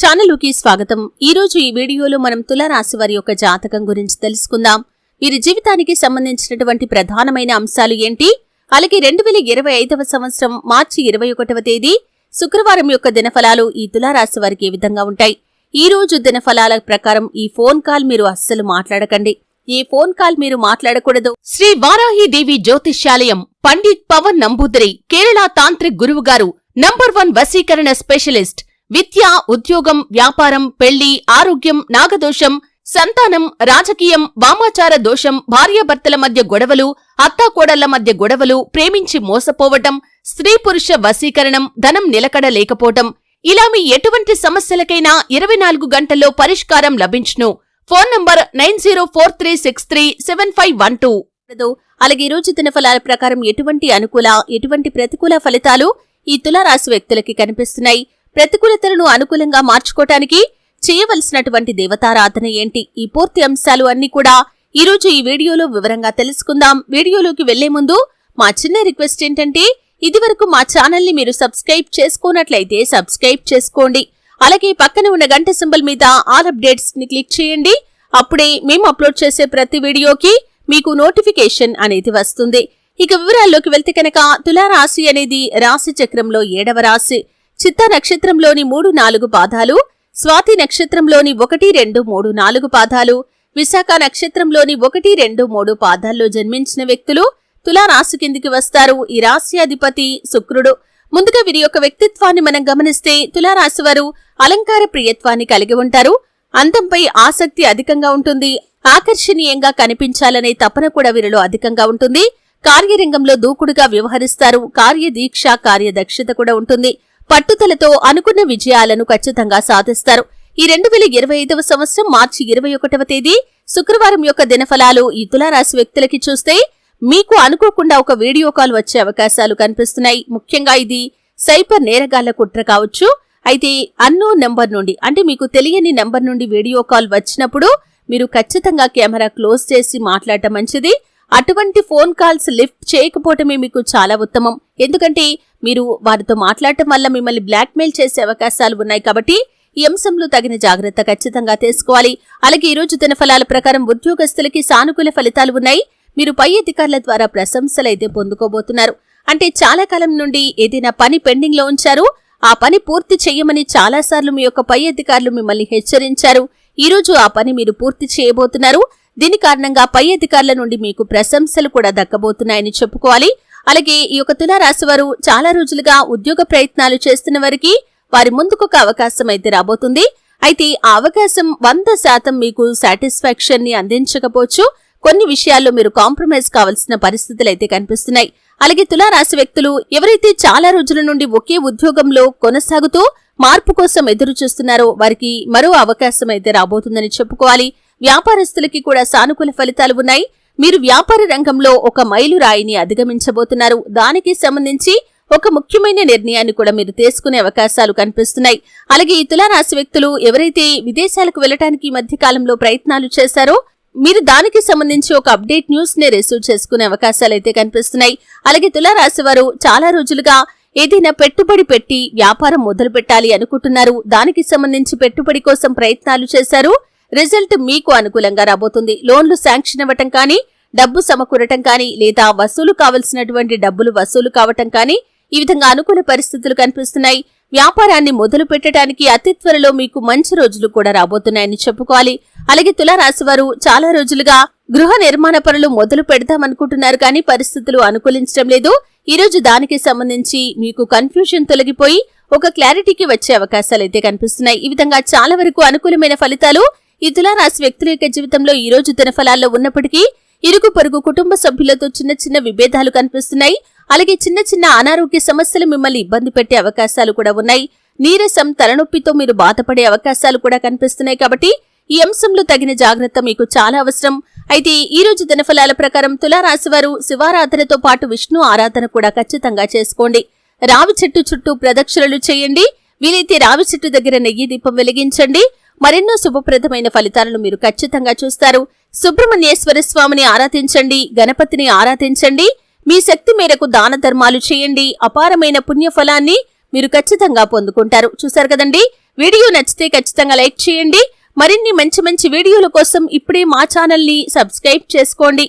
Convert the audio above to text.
ఛానల్కి స్వాగతం. ఈ రోజు ఈ వీడియోలో మనం తులారాశి వారి యొక్క జాతకం గురించి తెలుసుకుందాం. వీరి జీవితానికి సంబంధించినటువంటి ప్రధానమైన అంశాలు ఏంటి? అలాగే రెండు వేల ఇరవై ఐదవ సంవత్సరం మార్చి ఇరవై ఒకటవ తేదీ శుక్రవారం యొక్క దినఫలాలు ఈ తులారాశి వారికి ఏ విధంగా ఉంటాయి? ఈ రోజు దినఫలాల ప్రకారం ఈ ఫోన్ కాల్ మీరు అస్సలు మాట్లాడకండి. ఈ ఫోన్ కాల్ మీరు మాట్లాడకూడదు. శ్రీ వారాహిదేవి జ్యోతిష్యాలయం పండిత్ పవన్ నంబూదరి కేరళ తాంత్రిక్ గురువు గారు నంబర్ వన్ వశీకరణ స్పెషలిస్ట్ విద్య ఉద్యోగం వ్యాపారం పెళ్ళి ఆరోగ్యం నాగదోషం సంతానం రాజకీయం వామాచార దోషం భార్యాభర్తల మధ్య గొడవలు అత్తాకోడళ్ళ మధ్య గొడవలు ప్రేమించి మోసపోవటం స్త్రీ పురుష వశీకరణం ధనం నిలకడ లేకపోవటం ఇలా మీ ఎటువంటి సమస్యలకైనా ఇరవై నాలుగు గంటల్లో పరిష్కారం లభించును. Phone number nine zero four three six three seven five one two. అలాగే ఈ రోజు ప్రకారం ఎటువంటి అనుకూల ఎటువంటి ప్రతికూల ఫలితాలు ఈ తులారాశి వ్యక్తులకి కనిపిస్తున్నాయి? ప్రతికూలతలను అనుకూలంగా మార్చుకోవటానికి చేయవలసినటువంటి దేవతారాధన ఏంటి? ఈ పూర్తి అంశాలు అన్ని కూడా ఈరోజు ఈ వీడియోలో వివరంగా తెలుసుకుందాం. వీడియోలోకి వెళ్ళే ముందు మా చిన్న రిక్వెస్ట్ ఏంటంటే ఇదివరకు మా ఛానల్ని మీరు సబ్స్క్రైబ్ చేసుకున్నట్లయితే సబ్స్క్రైబ్ చేసుకోండి. అలాగే పక్కన ఉన్న గంట సింబల్ మీద ఆల్ అప్డేట్స్ని క్లిక్ చేయండి. అప్పుడే మేము అప్లోడ్ చేసే ప్రతి వీడియోకి మీకు నోటిఫికేషన్ అనేది వస్తుంది. ఇక వివరాల్లోకి వెళ్తే కనుక తులారాశి అనేది రాశి చక్రంలో ఏడవ రాశి. చిత్త నక్షత్రంలోని మూడు నాలుగు పాదాలు స్వాతి నక్షత్రంలోని ఒకటి రెండు మూడు నాలుగు పాదాలు విశాఖ నక్షత్రంలోని ఒకటి రెండు మూడు పాదాల్లో జన్మించిన వ్యక్తులు తులారాశి కిందికి వస్తారు. ఈ రాశి అధిపతి శుక్రుడు. ముందుగా వీరి యొక్క వ్యక్తిత్వాన్ని మనం గమనిస్తే తులారాశి వారు అలంకార ప్రియత్వాన్ని కలిగి ఉంటారు. అందంపై ఆసక్తి అధికంగా ఉంటుంది. ఆకర్షణీయంగా కనిపించాలనే తపన కూడా వీరిలో అధికంగా ఉంటుంది. కార్యరంగంలో దూకుడుగా వ్యవహరిస్తారు. కార్యదీక్ష కార్యదక్షత కూడా ఉంటుంది. పట్టుదలతో అనుకున్న విజయాలను ఖచ్చితంగా సాధిస్తారు. ఈ రెండు వేల ఇరవై ఐదవ సంవత్సరం మార్చి ఇరవై ఒకటవ తేదీ శుక్రవారం యొక్క దినఫలాలు ఈ తులారాశి వ్యక్తులకి చూస్తే మీకు అనుకోకుండా ఒక వీడియో కాల్ వచ్చే అవకాశాలు కనిపిస్తున్నాయి. ముఖ్యంగా ఇది సైబర్ నేరగాళ్ళ కుట్ర కావచ్చు. అయితే అన్నో నెంబర్ నుండి అంటే మీకు తెలియని నెంబర్ నుండి వీడియో కాల్ వచ్చినప్పుడు మీరు ఖచ్చితంగా కెమెరా క్లోజ్ చేసి మాట్లాడటం మంచిది. అటువంటి ఫోన్ కాల్స్ లిఫ్ట్ చేయకపోవటమే మీకు చాలా ఉత్తమం. ఎందుకంటే మీరు వారితో మాట్లాడటం వల్ల మిమ్మల్ని బ్లాక్మెయిల్ చేసే అవకాశాలు ఉన్నాయి కాబట్టి ఈ అంశంలో తగిన జాగ్రత్త ఖచ్చితంగా తీసుకోవాలి. అలాగే ఈరోజు దినఫలాల ప్రకారం ఉద్యోగస్తులకి సానుకూల ఫలితాలు ఉన్నాయి. మీరు పై అధికారుల ద్వారా ప్రశంసలైతే పొందుకోబోతున్నారు. అంటే చాలా కాలం నుండి ఏదైనా పని పెండింగ్లో ఉంచారు. ఆ పని పూర్తి చేయమని చాలాసార్లు మీ యొక్క పై అధికారులు మిమ్మల్ని హెచ్చరించారు. ఈ రోజు ఆ పని మీరు పూర్తి చేయబోతున్నారు. దీని కారణంగా పై అధికారుల నుండి మీకు ప్రశంసలు కూడా దక్కబోతున్నాయని చెప్పుకోవాలి. అలాగే ఈ యొక్క తులారాశి వారు చాలా రోజులుగా ఉద్యోగ ప్రయత్నాలు చేస్తున్న వారికి వారి ముందుకొక అవకాశం అయితే రాబోతుంది. అయితే ఆ అవకాశం వంద శాతం మీకు సాటిస్ఫాక్షన్ని అందించకపోవచ్చు. కొన్ని విషయాల్లో మీరు కాంప్రమైజ్ కావాల్సిన పరిస్థితులు అయితే కనిపిస్తున్నాయి. అలాగే తులారాశి వ్యక్తులు ఎవరైతే చాలా రోజుల నుండి ఒకే ఉద్యోగంలో కొనసాగుతూ మార్పు కోసం ఎదురు చూస్తున్నారో వారికి మరో అవకాశం అయితే రాబోతుందని చెప్పుకోవాలి. వ్యాపారస్తులకి కూడా సానుకూల ఫలితాలు ఉన్నాయి. మీరు వ్యాపార రంగంలో ఒక మైలురాయిని అధిగమించబోతున్నారు. దానికి సంబంధించి ఒక ముఖ్యమైన నిర్ణయాన్ని కూడా మీరు తీసుకునే అవకాశాలు కనిపిస్తున్నాయి. అలాగే ఈ తులారాశి వ్యక్తులు ఎవరైతే విదేశాలకు వెళ్ళడానికి ఈ మధ్య కాలంలో ప్రయత్నాలు చేశారో మీరు దానికి సంబంధించి ఒక అప్డేట్ న్యూస్ని రిసీవ్ చేసుకునే అవకాశాలు అయితే కనిపిస్తున్నాయి. అలాగే తులారాశి వారు చాలా రోజులుగా ఏదైనా పెట్టుబడి పెట్టి వ్యాపారం మొదలు పెట్టాలి అనుకుంటున్నారు. దానికి సంబంధించి పెట్టుబడి కోసం ప్రయత్నాలు చేశారు. రిజల్ట్ మీకు అనుకూలంగా రాబోతుంది. లోన్లు శాంక్షన్ అవ్వటం కానీ డబ్బు సమకూరటం కానీ లేదా వసూలు కావలసినటువంటి డబ్బులు వసూలు కావటం కానీ ఈ విధంగా అనుకూల పరిస్థితులు కనిపిస్తున్నాయి. వ్యాపారాన్ని మొదలు పెట్టడానికి అతి త్వరలో మీకు మంచి రోజులు కూడా రాబోతున్నాయని చెప్పుకోవాలి. అలాగే తులారాశి వారు చాలా రోజులుగా గృహ నిర్మాణ పనులు మొదలు పెడదామనుకుంటున్నారు కానీ పరిస్థితులు అనుకూలించడం లేదు. ఈ రోజు దానికి సంబంధించి మీకు కన్ఫ్యూజన్ తొలగిపోయి ఒక క్లారిటీకి వచ్చే అవకాశాలు అయితే కనిపిస్తున్నాయి. ఈ విధంగా చాలా వరకు అనుకూలమైన ఫలితాలు ఈ తులారాశి వ్యక్తుల జీవితంలో ఈ రోజు దినఫలాల్లో ఉన్నప్పటికీ ఇరుగు పొరుగు కుటుంబ సభ్యులతో చిన్న చిన్న విభేదాలు కనిపిస్తున్నాయి. అలాగే చిన్న చిన్న అనారోగ్య సమస్యలు మిమ్మల్ని ఇబ్బంది పెట్టే అవకాశాలు కూడా ఉన్నాయి. నీరసం తలనొప్పితో మీరు బాధపడే అవకాశాలు కూడా కనిపిస్తున్నాయి కాబట్టి ఈ అంశంలో తగిన జాగ్రత్త మీకు చాలా అవసరం. అయితే ఈ రోజు దినఫలాల ప్రకారం తులారాశి వారు శివారాధనతో పాటు విష్ణు ఆరాధన కూడా ఖచ్చితంగా చేసుకోండి. రావి చెట్టు చుట్టూ ప్రదక్షిణలు చేయండి. వీలైతే రావి చెట్టు దగ్గర నెయ్యి దీపం వెలిగించండి. మరెన్నో శుభప్రదమైన ఫలితాలను మీరు ఖచ్చితంగా చూస్తారు. సుబ్రహ్మణ్యేశ్వర స్వామిని ఆరాధించండి గణపతిని ఆరాధించండి మీ శక్తి మేరకు దాన ధర్మాలు చేయండి అపారమైన పుణ్యఫలాన్ని మీరు ఖచ్చితంగా పొందుకుంటారు. చూశారు కదండి? వీడియో నచ్చితే ఖచ్చితంగా లైక్ చేయండి. మరిన్ని మంచి మంచి వీడియోల కోసం ఇప్పుడే మా ఛానల్ని సబ్స్క్రైబ్ చేసుకోండి.